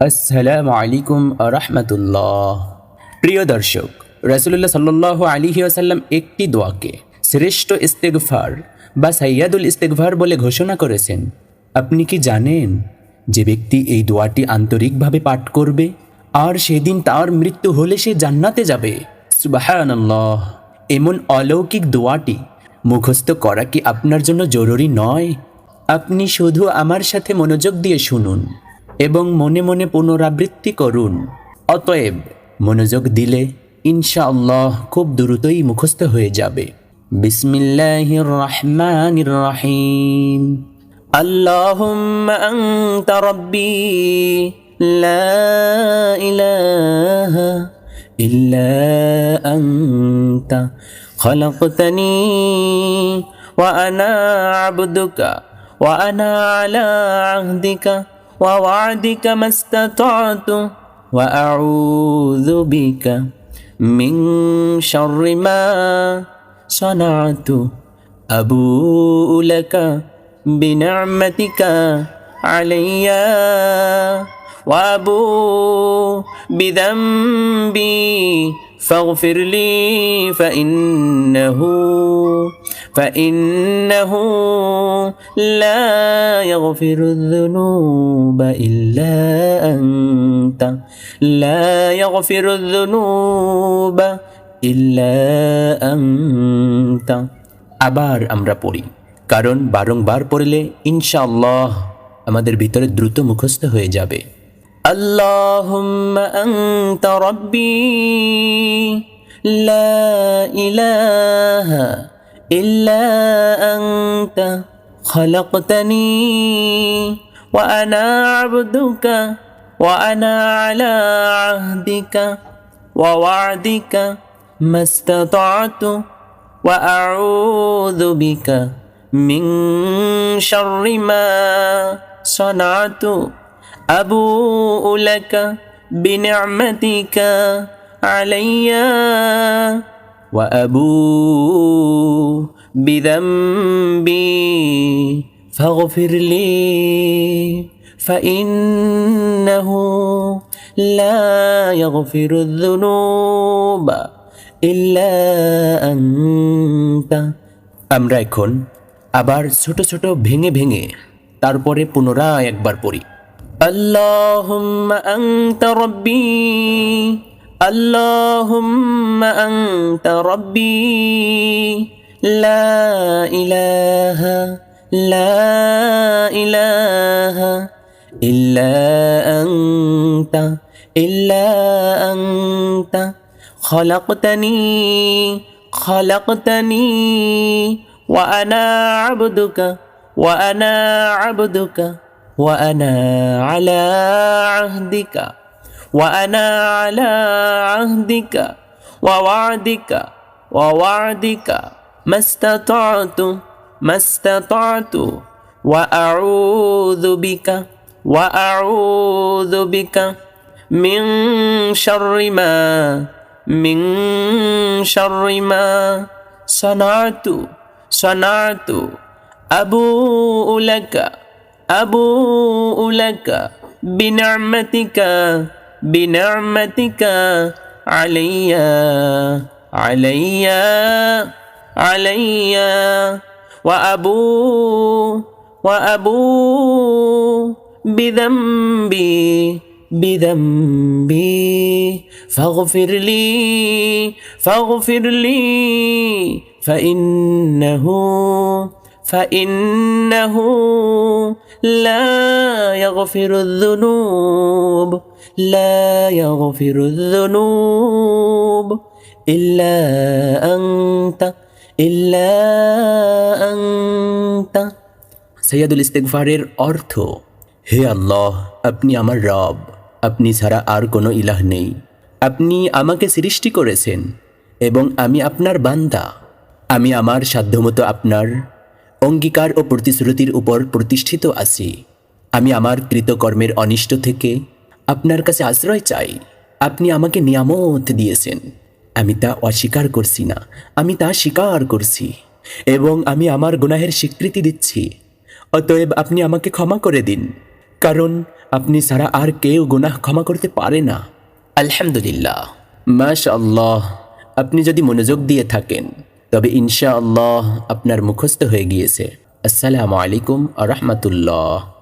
আসসালামু আলাইকুম রহমতুল্লাহ। প্রিয় দর্শক, রাসুলুল্লাহ সাল্লাহ আলিহি আসাল্লাম একটি দোয়াকে শ্রেষ্ঠ ইস্তেগফার বা সাইয়াদুল ইস্তেগফার বলে ঘোষণা করেছেন। আপনি কি জানেন যে ব্যক্তি এই দোয়াটি আন্তরিকভাবে পাঠ করবে আর সেদিন তার মৃত্যু হলে সে জান্নাতে যাবে? সুবাহানাল্লাহ। এমন অলৌকিক দোয়াটি মুখস্থ করা কি আপনার জন্য জরুরি নয়? আপনি শুধু আমার সাথে মনোযোগ দিয়ে শুনুন। এবং মনে মনে পুনরাবৃত্তি করুন অতএব মনোযোগ দিলে ইনশাআল্লাহ খুব দ্রুতই মুখস্থ হয়ে যাবে বিসমিল্লাহির রহমানির রহিম اللهم أنت ربي لا إله إلا أنت خلقتني وأنا عبدك وأنا على عهدك ووعدك ما استطعت وأعوذ بك من شر ما صنعت. أبوء لك بنعمتك علي. وأبوء بذنبي فاغفر لي فإنه فإنه لا يغفر الذنوب إلا أنت لا يغفر الذنوب إلا أنت আবার আমরা পড়ি কারণ বারংবার পড়লে ইনশাআল্লাহ আমাদের ভিতরে দ্রুত মুখস্থ হয়ে যাবে اللهم أنت ربي لا إله إلا أنت خلقتني وأنا عبدك وأنا على عهدك ووعدك ما استطعت وأعوذ بك من شر ما صنعت. أبوء لك بنعمتك علي وأبوء بذنبي فاغفر لي فإنه لا يغفر الذنوب إلا أنت আমরা এখন আবার ছোট ছোট ভেঙে ভেঙে তারপরে পুনরায় একবার পড়ি اللهم أنت ربي. اللهم أنت ربي. لا إله لا إله إلا أنت إلا أنت. خلقتني خلقتني وأنا عبدك وأنا عبدك. وأنا على عهدك وأنا على عهدك ووعدك ووعدك ما استطعت ما استطعت وأعوذ بك وأعوذ بك من شر ما من شر ما صنعت صنعت أبوء لك. أبوء لك بنعمتك بنعمتك علي علي علي. وأبوء وأبوء بذنبي بذنبي. فاغفر لي فاغفر لي فإنه فإنه لا يغفر الذنوب لا يغفر الذنوب إلا أنت إلا أنت সৈয়দুল ইস্তেগফারের অর্থ হে আল্লাহ আপনি আমার রব আপনি ছাড়া আর কোনো ইলাহ নেই আপনি আমাকে সৃষ্টি করেছেন এবং আমি আপনার বান্দা আমি আমার সাধ্যমতো আপনার অঙ্গীকার ও প্রতিশ্রুতির উপর প্রতিষ্ঠিত আছি। আমি আমার কৃতকর্মের অনিষ্ট থেকে আপনার কাছে আশ্রয় চাই। আপনি আমাকে নিয়ামত দিয়েছেন। আমি তা অস্বীকার করছি না। আমি তা স্বীকার করছি। এবং আমি আমার গুনাহের স্বীকৃতি দিচ্ছি। অতএব আপনি আমাকে ক্ষমা করে দিন। কারণ আপনি ছাড়া আর কেউ গুনাহ ক্ষমা করতে পারে না। আলহামদুলিল্লাহ। মাশা আল্লাহ আপনি যদি মনোযোগ দিয়ে থাকেন। তবে ইনশাআল্লাহ আপনার মুখস্থ হয়ে গিয়েছে। আসসালামু আলাইকুম আ রহমতুল্লাহ।